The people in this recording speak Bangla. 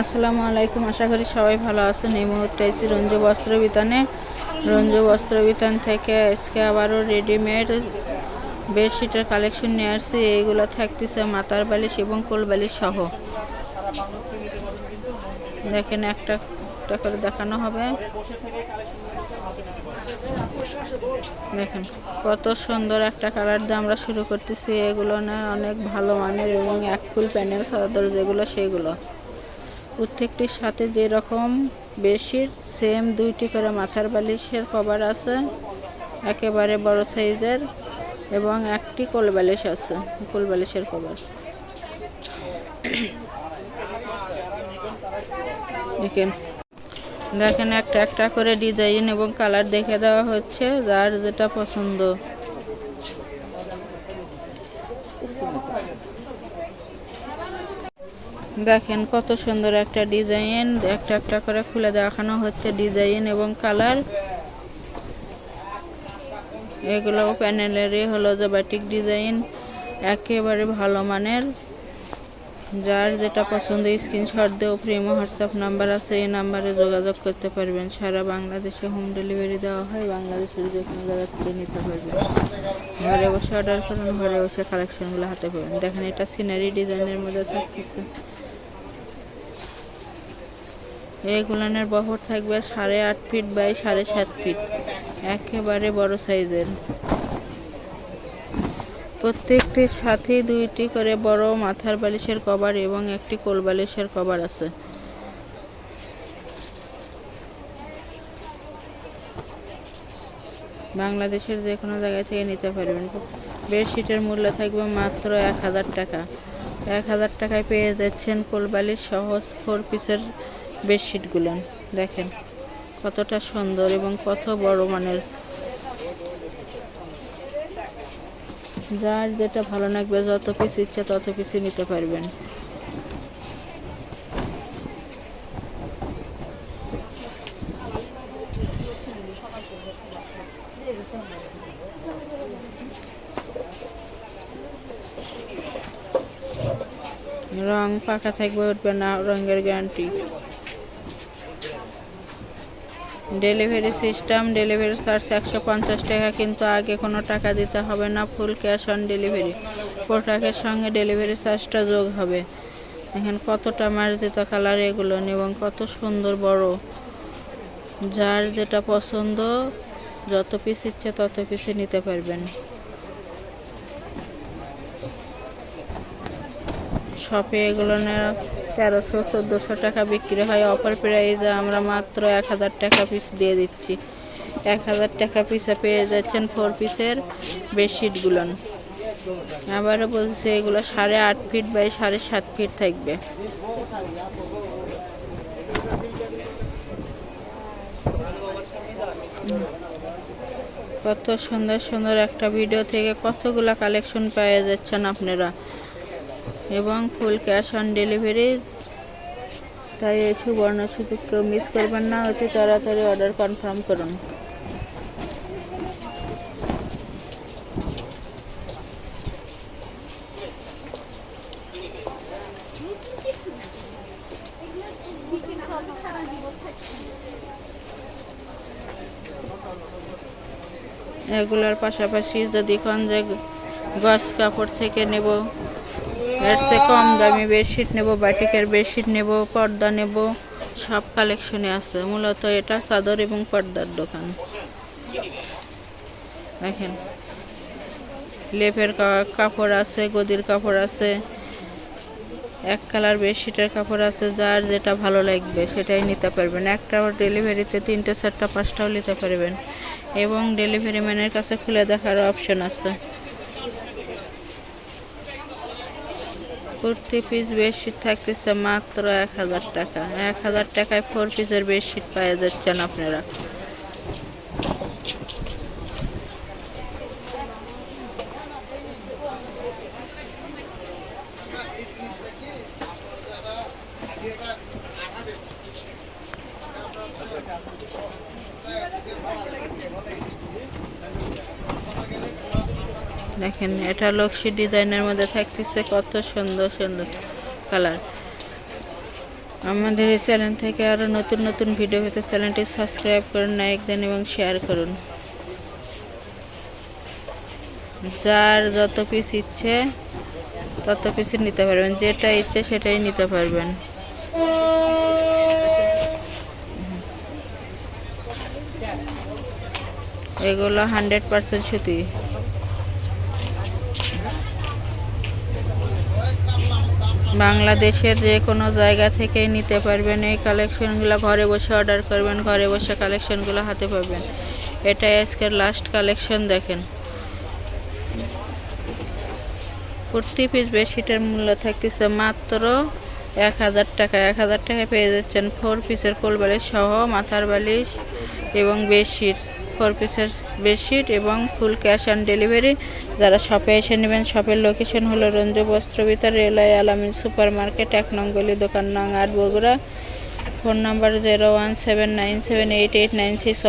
আসসালামু আলাইকুম, আশা করি সবাই ভালো আছেন। এই মুহূর্তে এসেছি রঞ্জু বস্ত্র বিতানে। রঞ্জু বস্ত্র বিতান থেকে আজকে আবারও রেডিমেড বেডশিটের কালেকশন নিয়ে আসছি। এইগুলো থাকতেছে মাথার বালিশ এবং কোল বালিশ সহ। দেখেন একটা একটা করে দেখানো হবে। দেখেন কত সুন্দর একটা কালার দিয়ে আমরা শুরু করতেছি। এগুলো না অনেক ভালো মানের এবং এক ফুল প্যানেল চাদর যেগুলো সেগুলো। প্রত্যেকটির সাথে যেরকম বেশির সেম দুইটি করে মাথার বালিশের কভার আছে, একেবারে বড় সাইজের, এবং একটি কোল বালিশ আছে, কোল বালিশের কভার দেখেন দেখেন একটা একটা করে ডিজাইন এবং কালার দেখে দেওয়া হচ্ছে, যার যেটা পছন্দ। দেখেন কত সুন্দর একটা ডিজাইন, একটা একটা করে খুলে দেখানো হচ্ছে ডিজাইন এবং কালার। এগুলো প্যানেলেরই হলো যে বাটিক ডিজাইন, একেবারে ভালো মানের। যার যেটা পছন্দ, স্ক্রিনশট দিয়েও প্রেম হোয়াটসঅ্যাপ নাম্বার আছে, এই নাম্বারে যোগাযোগ করতে পারবেন। সারা বাংলাদেশে হোম ডেলিভারি দেওয়া হয়, বাংলাদেশের যে কোনো জায়গা থেকে নিতে পারবেন। ঘরে বসে অর্ডার করুন, ঘরে বসে কালেকশনগুলো হাতে পাবেন। দেখেন এটা সিনারি ডিজাইনের মধ্যে থাকতেছে। এগুলানের বহর থাকবে সাড়ে আট ফিট বাই সাড়ে সাত ফিট। একেবারে বড় সাইজের। প্রত্যেকটির সাথে দুইটি করে বড় মাথার বালিশের কভার এবং একটি কোল বালিশের কভার আছে। বাংলাদেশের যে কোনো জায়গা থেকে নিতে পারবেন। বেডশিটের মূল্য থাকবে মাত্র এক হাজার টাকা। এক হাজার টাকায় পেয়ে যাচ্ছেন কোলবালিশ সহজ ফোর পিসের বেডশিটগুলো, দেখেন। কতটা সুন্দর এবং কত বড় মানের। যার যেটা ভালো লাগবে, যত পিস ইচ্ছা তত পিসই নিতে পারবেন। রং পাকা থাকবে, উঠবে না, রঙের guarantee delivery system, delivery charge একশো পঞ্চাশ টাকা, কিন্তু আগে কোনো টাকা দিতে হবে না, ফুল ক্যাশ অন ডেলিভারি। প্রোডাক্টের সঙ্গে ডেলিভারি চার্জটা যোগ হবে। এখানে কতটা মার্জিত কালার এগুলো এবং কত সুন্দর বড়। যার যেটা পছন্দ, যত পিস ইচ্ছে তত পিসে নিতে পারবেন। শপে এগুলো তেরোশো, চোদ্দোশো টাকা বিক্রি হয়। অফার প্রাইজে আমরা মাত্র এক হাজার টাকা পিস দিয়ে দিচ্ছি। এক হাজার টাকা পিসে পেয়ে যাচ্ছেন ফোর পিসের বেডশিটগুলো আবারও বলছি, এগুলো সাড়ে আট ফিট বাই সাড়ে সাত ফিট থাকবে। কত সুন্দর সুন্দর একটা ভিডিও থেকে কতগুলো কালেকশন পেয়ে যাচ্ছেন আপনারা? এবং ফুল ক্যাশ অন ডেলিভারি। তাই এই সুবর্ণ সুযোগ কেউ মিস করবেন না, অতি তাড়াতাড়ি অর্ডার কনফার্ম করুন। এগুলোর পাশাপাশি যদি কোন যে গছ কাপড় থেকে নেব এর থেকে কম দামি বেডশিট নেব, বাটিকের বেডশিট নেব, পর্দা নেব, সব কালেকশনে আছে। মূলত এটা চাদর এবং পর্দার দোকান। দেখেন, লেপের কাপড় আছে, গদির কাপড় আছে, এক কালার বেডশিটের কাপড় আছে, যার যেটা ভালো লাগবে সেটাই নিতে পারবেন। একটা ডেলিভারিতে তিনটে, চারটা, পাঁচটাও নিতে পারবেন। এবং ডেলিভারি ম্যানের কাছে খুলে দেখার অপশন আছে। কুর্তি পিস বেডশিট থাকতেছে মাত্র এক হাজার টাকা। এক হাজার টাকায় ফোর পিসের বেডশিট পাওয়া যাচ্ছেন আপনারা। দেখেন, এটা লক্ষ্মী ডিজাইনের মধ্যে থাকতেছে কত সুন্দর সুন্দর কালার আমাদের এই চ্যানেল থেকে আরও নতুন নতুন ভিডিও পেতে চ্যানেলটি সাবস্ক্রাইব করুন লাইক দেন এবং শেয়ার করুন। যার যত পিস ইচ্ছে, তত পিস নিতে পারবেন। যেটা ইচ্ছে সেটাই নিতে পারবেন। এগুলো হান্ড্রেড পার্সেন্ট সুতি। বাংলাদেশের যে কোনো জায়গা থেকে নিতে পারবেন। এই কালেকশনগুলো ঘরে বসে অর্ডার করবেন, ঘরে বসে কালেকশনগুলো হাতে পাবেন। এটাই আজকের লাস্ট কালেকশন, দেখেন। প্রতি পিস বেডশিটের মূল্য থাকতেছে মাত্র এক হাজার টাকা। এক হাজার টাকায় পেয়ে যাচ্ছেন ফোর পিসের কোলবালিশ সহ মাথার বালিশ এবং বেডশিট। ফোর পিসের বেডশিট এবং ফুল ক্যাশ অন ডেলিভারি যারা শপে এসে নেবেন শপের লোকেশন হলো Ranju Bastrabitan railway Alamin super market এক নং গলি দোকান নং আট Bogura. Phone number zero one seven nine seven eight eight nine six